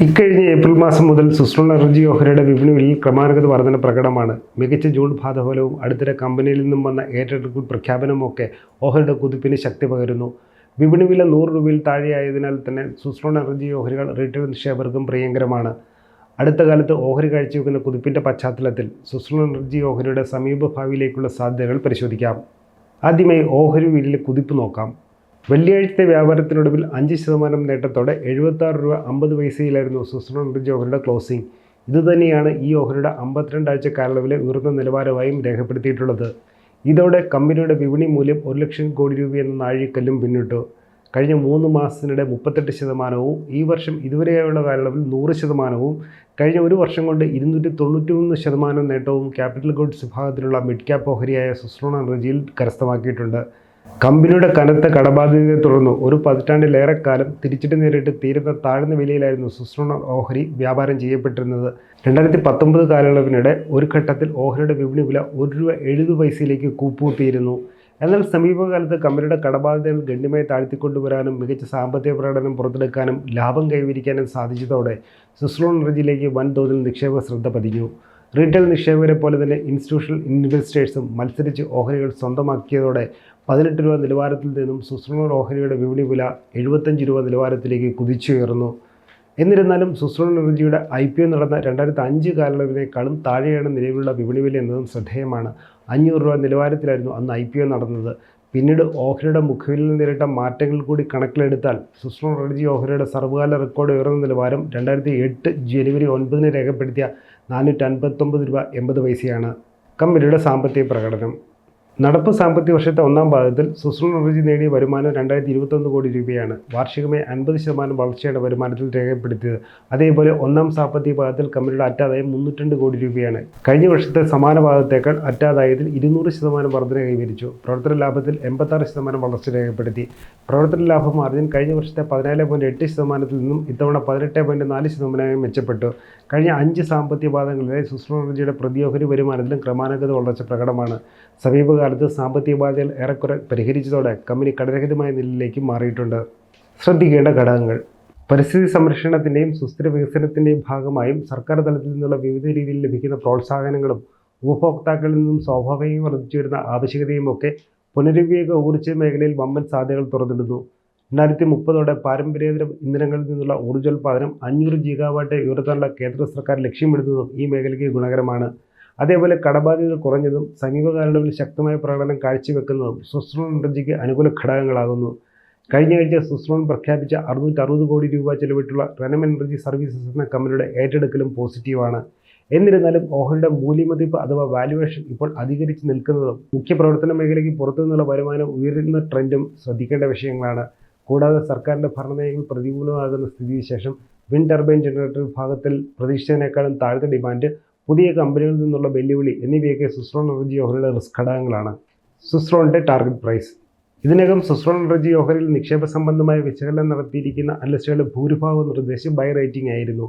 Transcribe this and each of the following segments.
ഇക്കഴിഞ്ഞ ഏപ്രിൽ മാസം മുതൽ സുസ്ലോൺ എനർജി ഓഹരിയുടെ വിപണി വിലയിൽ ക്രമാനുഗത വർധന പ്രകടമാണ്. മികച്ച ജൂൺ ഭാതഫലവും അടുത്തിടെ കമ്പനിയിൽ നിന്നും വന്ന ഏറ്റെടുക്കൽ പ്രഖ്യാപനമൊക്കെ ഓഹരിയുടെ കുതിപ്പിന് ശക്തി പകരുന്നു. വിപണി വില നൂറ് രൂപയിൽ താഴെയായതിനാൽ തന്നെ സുസ്ലോൺ എനർജി ഓഹരികൾ റീറ്റെയിൽ നിക്ഷേപകർക്കും പ്രിയങ്കരമാണ്. അടുത്ത കാലത്ത് ഓഹരി കാഴ്ചവെക്കുന്ന കുതിപ്പിന്റെ പശ്ചാത്തലത്തിൽ സുസ്ലോൺ എനർജി ഓഹരിയുടെ സമീപഭാവിയിലേക്കുള്ള സാധ്യതകൾ പരിശോധിക്കാം. ആദ്യമായി ഓഹരി വിലയിൽ കുതിപ്പ് നോക്കാം. വെള്ളിയാഴ്ചത്തെ വ്യാപാരത്തിനൊടുവിൽ അഞ്ച് ശതമാനം നേട്ടത്തോടെ എഴുപത്താറ് രൂപ അമ്പത് പൈസയിലായിരുന്നു സുസ്രോൺ ബ്രിഡ്ജ് ഓഹരിയുടെ ക്ലോസിംഗ് ഇതുതന്നെയാണ് ഈ ഓഹരിയുടെ അമ്പത്തിരണ്ടാഴ്ച കാലയളവിലെ ഉയർന്ന നിലവാരമായും രേഖപ്പെടുത്തിയിട്ടുള്ളത്. ഇതോടെ കമ്പനിയുടെ വിപണി മൂല്യം ഒരു ലക്ഷം കോടി രൂപ എന്ന നാഴികക്കല്ലും പിന്നിട്ടു. കഴിഞ്ഞ മൂന്ന് മാസത്തിനിടെ മുപ്പത്തെട്ട് ശതമാനവും ഈ വർഷം ഇതുവരെയുള്ള കാലയളവിൽ നൂറ് ശതമാനവും കഴിഞ്ഞ ഒരു വർഷം കൊണ്ട് ഇരുന്നൂറ്റി തൊണ്ണൂറ്റി മൂന്ന് ശതമാനം നേട്ടവും ക്യാപിറ്റൽ ഗുഡ്സ് വിഭാഗത്തിലുള്ള മിഡ് ക്യാപ്പ് ഓഹരിയായ സുസ്രോൺ എനർജിയിൽ കരസ്ഥമാക്കിയിട്ടുണ്ട്. കമ്പനിയുടെ കനത്ത കടബാധ്യതയെ തുടർന്ന് ഒരു പതിറ്റാണ്ടിലേറെ കാലം തിരിച്ചിട്ട് നേരിട്ട് തീരുന്ന താഴ്ന്ന വിലയിലായിരുന്നു സുസ്രണ ഓഹരി വ്യാപാരം ചെയ്യപ്പെട്ടിരുന്നത്. രണ്ടായിരത്തി പത്തൊമ്പത് കാലയളവിനിടെ ഒരു ഘട്ടത്തിൽ ഓഹരിയുടെ വിപണി വില ഒരു രൂപ എഴുപത് പൈസയിലേക്ക് കൂപ്പുകൂട്ടിയിരുന്നു എന്നാൽ സമീപകാലത്ത് കമ്പനിയുടെ കടബാധ്യതകൾ ഗണ്യമായി താഴ്ത്തിക്കൊണ്ടുവരാനും മികച്ച സാമ്പത്തിക പ്രകടനം പുറത്തെടുക്കാനും ലാഭം കൈവരിക്കാനും സാധിച്ചതോടെ സുസ്രോൺ എനർജിയിലേക്ക് വൻതോതിൽ നിക്ഷേപ ശ്രദ്ധ പതിഞ്ഞു. റീറ്റെയിൽ നിക്ഷേപകരെ പോലെ തന്നെ ഇൻസ്റ്റിറ്റ്യൂഷണൽ ഇൻവെസ്റ്റേഴ്സും മത്സരിച്ച് ഓഹരികൾ സ്വന്തമാക്കിയതോടെ പതിനെട്ട് രൂപ നിലവാരത്തിൽ നിന്നും സുസ്ലോൺ ഓഹരിയുടെ വിപണി വില എഴുപത്തഞ്ച് രൂപ നിലവാരത്തിലേക്ക് കുതിച്ചുയർന്നു. എന്നിരുന്നാലും സുസ്ലോൺ എനർജിയുടെ ഐ പി ഒ നടന്ന രണ്ടായിരത്തി അഞ്ച് കാലയളവിനേക്കാളും താഴെയാണ് നിലവിലുള്ള വിപണി വില എന്നതും ശ്രദ്ധേയമാണ്. അഞ്ഞൂറ് രൂപ നിലവാരത്തിലായിരുന്നു അന്ന് ഐ പി ഒ നടന്നത്. പിന്നീട് ഓഹരിയുടെ മുഖവിലിൽ നേരിട്ട മാറ്റങ്ങൾ കൂടി കണക്കിലെടുത്താൽ സുഷമ റെഡ്ജി ഓഹരിയുടെ സർവകാല റെക്കോർഡ് ഉയർന്ന നിലവാരം രണ്ടായിരത്തി എട്ട് ജനുവരി ഒൻപതിന് രേഖപ്പെടുത്തിയ നാനൂറ്റി അൻപത്തൊമ്പത് രൂപ എൺപത് പൈസയാണ്. കമ്പനിയുടെ സാമ്പത്തിക പ്രകടനം. നടപ്പ് സാമ്പത്തിക വർഷത്തെ ഒന്നാം പാദത്തിൽ സുസ്ലോൺ എനർജി നേടിയ വരുമാനം രണ്ടായിരത്തി ഇരുപത്തൊന്ന് കോടി രൂപയാണ്. വാർഷികമായി അൻപത് ശതമാനം വളർച്ചയുടെ വരുമാനത്തിൽ രേഖപ്പെടുത്തിയത്. അതേപോലെ ഒന്നാം സാമ്പത്തിക പാദത്തിൽ കമ്പനിയുടെ അറ്റാദായം മുന്നൂറ്റി കോടി രൂപയാണ്. കഴിഞ്ഞ വർഷത്തെ സമാന പാദത്തേക്കാൾ അറ്റാദായത്തിൽ ഇരുന്നൂറ് ശതമാനം വർധന കൈവരിച്ചു. പ്രവർത്തന ലാഭത്തിൽ എൺപത്താറ് ശതമാനം വളർച്ച രേഖപ്പെടുത്തി. പ്രവർത്തന ലാഭ മാർജിൻ കഴിഞ്ഞ വർഷത്തെ പതിനാല് പോയിന്റ് എട്ട് ശതമാനത്തിൽ നിന്നും ഇത്തവണ പതിനെട്ട് പോയിന്റ് നാല് ശതമാനമായി മെച്ചപ്പെട്ടു. കഴിഞ്ഞ അഞ്ച് സാമ്പത്തിക പാദങ്ങളിലെ സുസ്ലോൺ എനർജിയുടെ പ്രതിയോഹരി വരുമാനത്തിലും ക്രമാനുഗത വളർച്ച പ്രകടമാണ്. സമീപകാലത്ത് സാമ്പത്തിക ബാധ്യതകൾ ഏറെക്കുറെ പരിഹരിച്ചതോടെ കമ്പനി കടരഹിതമായ നിലയിലേക്ക് മാറിയിട്ടുണ്ട്. ശ്രദ്ധിക്കേണ്ട ഘടകങ്ങൾ. പരിസ്ഥിതി സംരക്ഷണത്തിന്റെയും സുസ്ഥിര വികസനത്തിന്റെയും ഭാഗമായും സർക്കാർ തലത്തിൽ നിന്നുള്ള വിവിധ രീതിയിൽ ലഭിക്കുന്ന പ്രോത്സാഹനങ്ങളും ഉപഭോക്താക്കളിൽ നിന്നും സ്വാഭാവികം വർദ്ധിച്ചു വരുന്ന ആവശ്യകതയും ഒക്കെ പുനരുപയോഗ ഊർജ മേഖലയിൽ വമ്പൻ സാധ്യതകൾ തുറന്നിടുന്നു. രണ്ടായിരത്തി മുപ്പതോടെ പാരമ്പര്യേതര ഇന്ധനങ്ങളിൽ നിന്നുള്ള ഊർജോൽപാദനം അഞ്ഞൂറ് ജിഗാവാട്ട് ഉയർത്താനുള്ള കേന്ദ്ര സർക്കാർ ലക്ഷ്യമിടുന്നതും ഈ മേഖലയ്ക്ക് ഗുണകരമാണ്. അതേപോലെ കടബാധ്യത കുറഞ്ഞതും സമീപകാലങ്ങളിൽ ശക്തമായ പ്രകടനം കാഴ്ചവെക്കുന്നതും സുസ്രോൺ എനർജിക്ക് അനുകൂല ഘടകങ്ങളാകുന്നു. കഴിഞ്ഞ ആഴ്ച സുസ്രോൺ പ്രഖ്യാപിച്ച അറുന്നൂറ്റി അറുപത് കോടി രൂപ ചെലവിട്ടുള്ള റനം എനർജി സർവീസസ് എന്ന കമ്പനിയുടെ ഏറ്റെടുക്കലും പോസിറ്റീവാണ്. എന്നിരുന്നാലും ഓഹരിയുടെ മൂല്യമതിപ്പ് അഥവാ വാല്യുവേഷൻ ഇപ്പോൾ അധികരിച്ച് നിൽക്കുന്നതും മുഖ്യ പ്രവർത്തന മേഖലയ്ക്ക് പുറത്തു നിന്നുള്ള വരുമാനം ഉയരുന്ന ട്രെൻഡും ശ്രദ്ധിക്കേണ്ട വിഷയങ്ങളാണ്. കൂടാതെ സർക്കാരിന്റെ ഭരണനയങ്ങൾ പ്രതികൂലമാകുന്ന സ്ഥിതിവിശേഷം വിൻഡ് ടർബൈൻ ജനറേറ്റർ വിഭാഗത്തിൽ പ്രതീക്ഷിച്ചതിനേക്കാളും താഴ്ന്ന ഡിമാൻഡ് പുതിയ കമ്പനികളിൽ നിന്നുള്ള വെല്ലുവിളി എന്നിവയൊക്കെ സുസ്രോൺ എനർജി ഓഹരിയുടെ റിസ്ക് ഘടകങ്ങളാണ്. സുസ്രോണിന്റെ ടാർഗറ്റ് പ്രൈസ് ഇതിനകം സുസ്രോൺ എനർജി ഓഹരിയിൽ നിക്ഷേപ സംബന്ധമായ വിശകലനം നടത്തിയിരിക്കുന്ന അനലിസ്റ്റുകളുടെ ഭൂരിഭാഗം നിർദ്ദേശം ബൈ റേറ്റിംഗ് ആയിരുന്നു.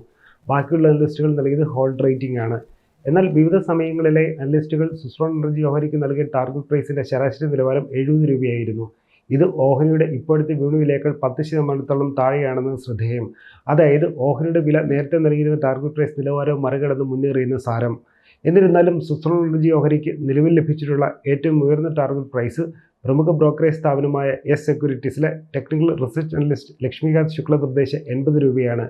ബാക്കിയുള്ള അനലിസ്റ്റുകൾ നൽകിയത് ഹോൾഡ് റേറ്റിംഗ് ആണ്. എന്നാൽ വിവിധ സമയങ്ങളിലെ അനലിസ്റ്റുകൾ സുസ്രോൺ എനർജി ഓഹരിക്ക് നൽകിയ ടാർഗറ്റ് പ്രൈസിന്റെ ശരാശരി നിലവാരം എഴുപത് രൂപയായിരുന്നു. ഇത് ഓഹരിയുടെ ഇപ്പോഴത്തെ വിപണി വിലയേക്കാൾ പത്ത് ശതമാനത്തോളം താഴെയാണെന്ന് ശ്രദ്ധേയം. അതായത് ഓഹരിയുടെ വില നേരത്തെ നൽകിയിരുന്ന ടാർഗറ്റ് പ്രൈസ് നിലവാരം മറികടന്ന് മുന്നേറിയെന്ന് സാരം. എന്നിരുന്നാലും എനർജി ഓഹരിക്ക് നിലവിൽ ലഭിച്ചിട്ടുള്ള ഏറ്റവും ഉയർന്ന ടാർഗറ്റ് പ്രൈസ് പ്രമുഖ ബ്രോക്കറേജ് സ്ഥാപനമായ S സെക്യൂരിറ്റീസിലെ technical research analyst Lakshmikant Shukla നിർദ്ദേശം എൺപത് രൂപയാണ്.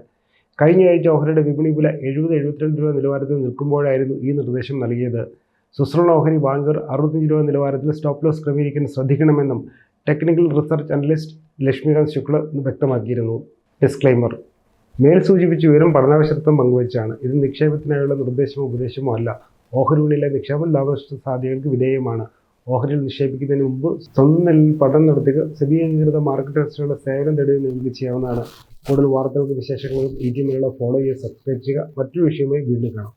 കഴിഞ്ഞ ആഴ്ച ഓഹരിയുടെ വിപണി വില എഴുപത് എഴുപത്തിരണ്ട് രൂപ നിലവാരത്തിൽ നിൽക്കുമ്പോഴായിരുന്നു ഈ നിർദ്ദേശം നൽകിയത്. സുസ്രോൺ ഓഹരി വാങ്ങർ അറുപത്തഞ്ച് രൂപ നിലവാരത്തിൽ സ്റ്റോപ്പ് ലോസ് ക്രമീകരിക്കാൻ ശ്രദ്ധിക്കണമെന്നും technical research analyst Lakshmikant Shukla എന്ന് വ്യക്തമാക്കിയിരുന്നു. ഡിസ്ക്ലൈമർ മേൽ സൂചിപ്പിച്ച വിവരം പഠനാവശ്യത്വം പങ്കുവച്ചാണ്. ഇത് നിക്ഷേപത്തിനായുള്ള നിർദ്ദേശമോ ഉപദേശമോ അല്ല. ഓഹരി വിപണിയിലെ നിക്ഷേപം ലാഭനഷ്ട സാധ്യതകൾക്ക് വിധേയമാണ്. ഓഹരിയിൽ നിക്ഷേപിക്കുന്നതിന് മുമ്പ് സ്വന്തം നിലയിൽ പഠനം നടത്തുക സെബി മാർക്കറ്റ് ടെസ്റ്റുകളുടെ സേവനം തേടുകയും നിങ്ങൾക്ക് ചെയ്യാവുന്നതാണ്. കൂടുതൽ വാർത്തകൾക്ക് വിശേഷങ്ങളും ഈ ടീമിലുള്ള ഫോളോ ചെയ്യുക സബ്സ്ക്രൈബ് ചെയ്യുക. മറ്റൊരു വിഷയമായി വീണ്ടും കാണാം.